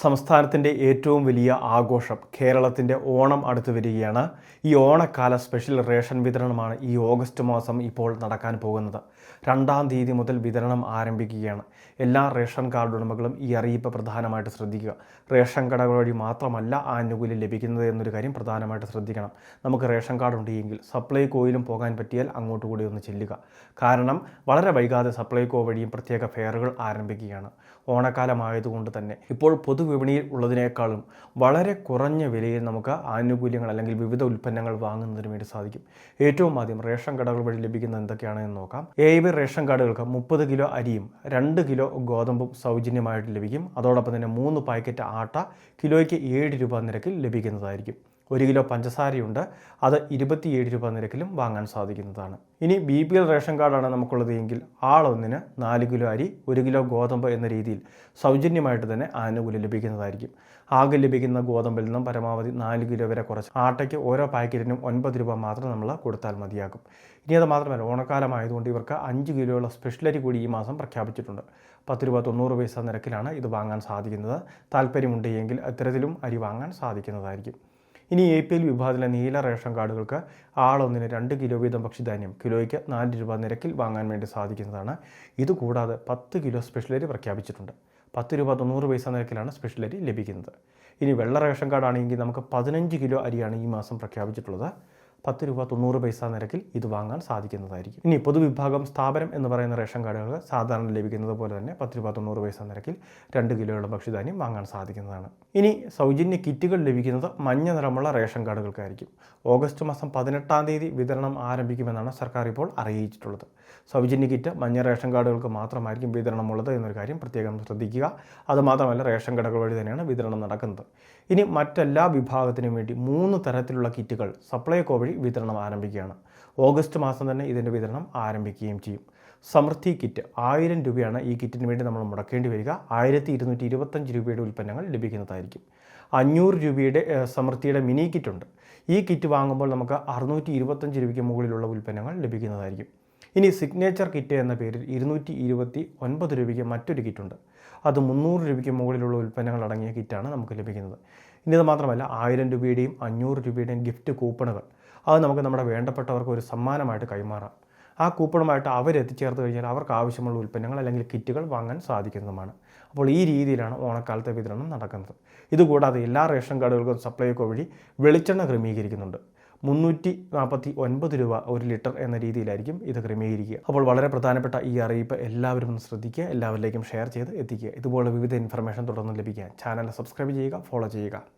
സംസ്ഥാനത്തിന്റെ ഏറ്റവും വലിയ ആഘോഷം കേരളത്തിന്റെ ഓണം അടുത്തു വരികയാണ്. ഈ ഓണക്കാല സ്പെഷ്യൽ റേഷൻ വിതരണമാണ് ഈ ഓഗസ്റ്റ് മാസം ഇപ്പോൾ നടക്കാൻ പോകുന്നത്. രണ്ടാം തീയതി മുതൽ വിതരണം ആരംഭിക്കുകയാണ്. എല്ലാ റേഷൻ കാർഡ് ഉടമകളും ഈ അറിയിപ്പ് പ്രധാനമായിട്ട് ശ്രദ്ധിക്കുക. റേഷൻ കടകൾ വഴി മാത്രമല്ല ആനുകൂല്യം ലഭിക്കുന്നത് എന്നൊരു കാര്യം പ്രധാനമായിട്ട് ശ്രദ്ധിക്കണം. നമുക്ക് റേഷൻ കാർഡ് ഉണ്ടെങ്കിൽ സപ്ലൈകോയിലും പോകാൻ പറ്റിയാൽ അങ്ങോട്ട് കൂടി ഒന്ന് ചെല്ലുക. കാരണം വളരെ വൈകാതെ സപ്ലൈകോ വഴിയും പ്രത്യേക ഫെയറുകൾ ആരംഭിക്കുകയാണ്. ഓണക്കാലമായതുകൊണ്ട് തന്നെ. ഇപ്പോൾ പൊതുവിപണിയിൽ ഉള്ളതിനേക്കാളും വളരെ കുറഞ്ഞ വിലയിൽ നമുക്ക് ആനുകൂല്യങ്ങൾ അല്ലെങ്കിൽ വിവിധ ഉൽപ്പന്നങ്ങൾ വാങ്ങുന്നതിന് വേണ്ടി സാധിക്കും. ഏറ്റവും ആദ്യം റേഷൻ കടകൾ വഴി ലഭിക്കുന്ന എന്തൊക്കെയാണെന്ന് നോക്കാം. എ ബി റേഷൻ കാർഡുകൾക്ക് മുപ്പത് കിലോ അരിയും രണ്ട് കിലോ ഗോതമ്പും സൗജന്യമായിട്ട് ലഭിക്കും. അതോടൊപ്പം തന്നെ മൂന്ന് പാക്കറ്റ് ആട്ട കിലോയ്ക്ക് ഏഴ് രൂപ നിരക്കിൽ ലഭിക്കുന്നതായിരിക്കും. ഒരു കിലോ പഞ്ചസാരയുണ്ട്. അത് ഇരുപത്തിയേഴ് രൂപ നിരക്കിലും വാങ്ങാൻ സാധിക്കുന്നതാണ്. ഇനി ബി പി എൽ റേഷൻ കാർഡാണ് നമുക്കുള്ളത് എങ്കിൽ ആളൊന്നിന് നാല് കിലോ അരി ഒരു കിലോ ഗോതമ്പ് എന്ന രീതിയിൽ സൗജന്യമായിട്ട് തന്നെ ആനുകൂല്യം ലഭിക്കുന്നതായിരിക്കും. ആകെ ലഭിക്കുന്ന ഗോതമ്പിൽ നിന്നും പരമാവധി നാല് കിലോ വരെ കുറച്ച് ആട്ടയ്ക്ക് ഓരോ പാക്കറ്റിനും ഒൻപത് രൂപ മാത്രം നമ്മൾ കൊടുത്താൽ മതിയാകും. ഇനി അത് മാത്രമല്ല ഓണക്കാലമായതുകൊണ്ട് ഇവർക്ക് അഞ്ച് കിലോയുള്ള സ്പെഷ്യൽ അരി കൂടി ഈ മാസം പ്രഖ്യാപിച്ചിട്ടുണ്ട്. പത്ത് രൂപ തൊണ്ണൂറ് പൈസ നിരക്കിലാണ് ഇത് വാങ്ങാൻ സാധിക്കുന്നത്. താല്പര്യമുണ്ട് എങ്കിൽ അത്തരത്തിലും അരി വാങ്ങാൻ സാധിക്കുന്നതായിരിക്കും. ഇനി എ പി എൽ വിഭാഗത്തിലെ നീല റേഷൻ കാർഡുകൾക്ക് ആളൊന്നിന് രണ്ട് കിലോ വീതം ഭക്ഷ്യധാന്യം കിലോയ്ക്ക് നാല് രൂപ നിരക്കിൽ വാങ്ങാൻ വേണ്ടി സാധിക്കുന്നതാണ്. ഇതുകൂടാതെ പത്ത് കിലോ സ്പെഷ്യലരി പ്രഖ്യാപിച്ചിട്ടുണ്ട്. പത്ത് രൂപ തൊണ്ണൂറ് പൈസ നിരക്കിലാണ് സ്പെഷ്യലരി ലഭിക്കുന്നത്. ഇനി വെള്ള റേഷൻ കാർഡാണെങ്കിൽ നമുക്ക് പതിനഞ്ച് കിലോ അരിയാണ് ഈ മാസം പ്രഖ്യാപിച്ചിട്ടുള്ളത്. പത്ത് രൂപ തൊണ്ണൂറ് പൈസ നിരക്കിൽ ഇത് വാങ്ങാൻ സാധിക്കുന്നതായിരിക്കും. ഇനി പൊതുവിഭാഗം സ്ഥാപനം എന്ന് പറയുന്ന റേഷൻ കാർഡുകൾ സാധാരണ ലഭിക്കുന്നത് പോലെ തന്നെ പത്ത് രൂപ തൊണ്ണൂറ് പൈസ നിരക്കിൽ രണ്ട് കിലോയുള്ള ഭക്ഷ്യധാന്യം വാങ്ങാൻ സാധിക്കുന്നതാണ്. ഇനി സൗജന്യ കിറ്റുകൾ ലഭിക്കുന്നത് മഞ്ഞ നിറമുള്ള റേഷൻ കാർഡുകൾക്കായിരിക്കും. ഓഗസ്റ്റ് മാസം പതിനെട്ടാം തീയതി വിതരണം ആരംഭിക്കുമെന്നാണ് സർക്കാർ ഇപ്പോൾ അറിയിച്ചിട്ടുള്ളത്. സൗജന്യ കിറ്റ് മഞ്ഞ റേഷൻ കാർഡുകൾക്ക് മാത്രമായിരിക്കും വിതരണമുള്ളത് എന്നൊരു കാര്യം പ്രത്യേകം ശ്രദ്ധിക്കുക. അതുമാത്രമല്ല റേഷൻ കടകൾ വഴി തന്നെയാണ് വിതരണം നടക്കുന്നത്. ഇനി മറ്റെല്ലാ വിഭാഗത്തിനും വേണ്ടി മൂന്ന് തരത്തിലുള്ള കിറ്റുകൾ സപ്ലൈകോ വഴി വിതരണം ആരംഭിക്കുകയാണ്. ഓഗസ്റ്റ് മാസം തന്നെ ഇതിന്റെ വിതരണം ആരംഭിക്കുകയും ചെയ്യും. സമൃദ്ധി കിറ്റ് ആയിരം രൂപയാണ് ഈ കിറ്റിന് വേണ്ടി നമ്മൾ മുടക്കേണ്ടി വരിക. ആയിരത്തി ഇരുന്നൂറ്റി ഇരുപത്തഞ്ച് രൂപയുടെ ഉൽപ്പന്നങ്ങൾ ലഭിക്കുന്നതായിരിക്കും. അഞ്ഞൂറ് രൂപയുടെ സമൃദ്ധിയുടെ മിനി കിറ്റ് ഉണ്ട് ഈ കിറ്റ് വാങ്ങുമ്പോൾ നമുക്ക് അറുന്നൂറ്റി ഇരുപത്തഞ്ച് രൂപയ്ക്ക് മുകളിലുള്ള ഉൽപ്പന്നങ്ങൾ ലഭിക്കുന്നതായിരിക്കും. ഇനി സിഗ്നേച്ചർ കിറ്റ് എന്ന പേരിൽ ഇരുന്നൂറ്റി ഇരുപത്തി ഒൻപത് രൂപയ്ക്ക് മറ്റൊരു കിറ്റുണ്ട് അത് മുന്നൂറ് രൂപയ്ക്ക് മുകളിലുള്ള ഉൽപ്പന്നങ്ങൾ അടങ്ങിയ കിറ്റാണ് നമുക്ക് ലഭിക്കുന്നത്. ഇനി ഇത് മാത്രമല്ല ആയിരം രൂപയുടെയും അഞ്ഞൂറ് രൂപയുടെയും ഗിഫ്റ്റ് കൂപ്പണുകൾ. അത് നമുക്ക് നമ്മുടെ വേണ്ടപ്പെട്ടവർക്ക് ഒരു സമ്മാനമായിട്ട് കൈമാറാം. ആ കൂപ്പണുമായിട്ട് അവരെത്തിച്ചേർത്ത് കഴിഞ്ഞാൽ അവർക്ക് ആവശ്യമുള്ള ഉൽപ്പന്നങ്ങൾ അല്ലെങ്കിൽ കിറ്റുകൾ വാങ്ങാൻ സാധിക്കുന്നതുമാണ്. അപ്പോൾ ഈ രീതിയിലാണ് ഓണക്കാലത്തെ വിതരണം നടക്കുന്നത്. ഇതുകൂടാതെ എല്ലാ റേഷൻ കാർഡുകൾക്കും സപ്ലൈകോ വഴി വെളിച്ചെണ്ണ ക്രമീകരിക്കുന്നുണ്ട്. മുന്നൂറ്റി നാൽപ്പത്തി ഒൻപത് രൂപ ഒരു ലിറ്റർ എന്ന രീതിയിലായിരിക്കും ഇത് ക്രമീകരിക്കുക. അപ്പോൾ വളരെ പ്രധാനപ്പെട്ട ഈ അറിയിപ്പ് എല്ലാവരും ഒന്ന് ശ്രദ്ധിക്കുക എല്ലാവരിലേക്കും ഷെയർ ചെയ്ത് എത്തിക്കുക. ഇതുപോലെ വിവിധ ഇൻഫർമേഷൻ തുടർന്ന് ലഭിക്കാൻ ചാനൽ സബ്സ്ക്രൈബ് ചെയ്യുക ഫോളോ ചെയ്യുക.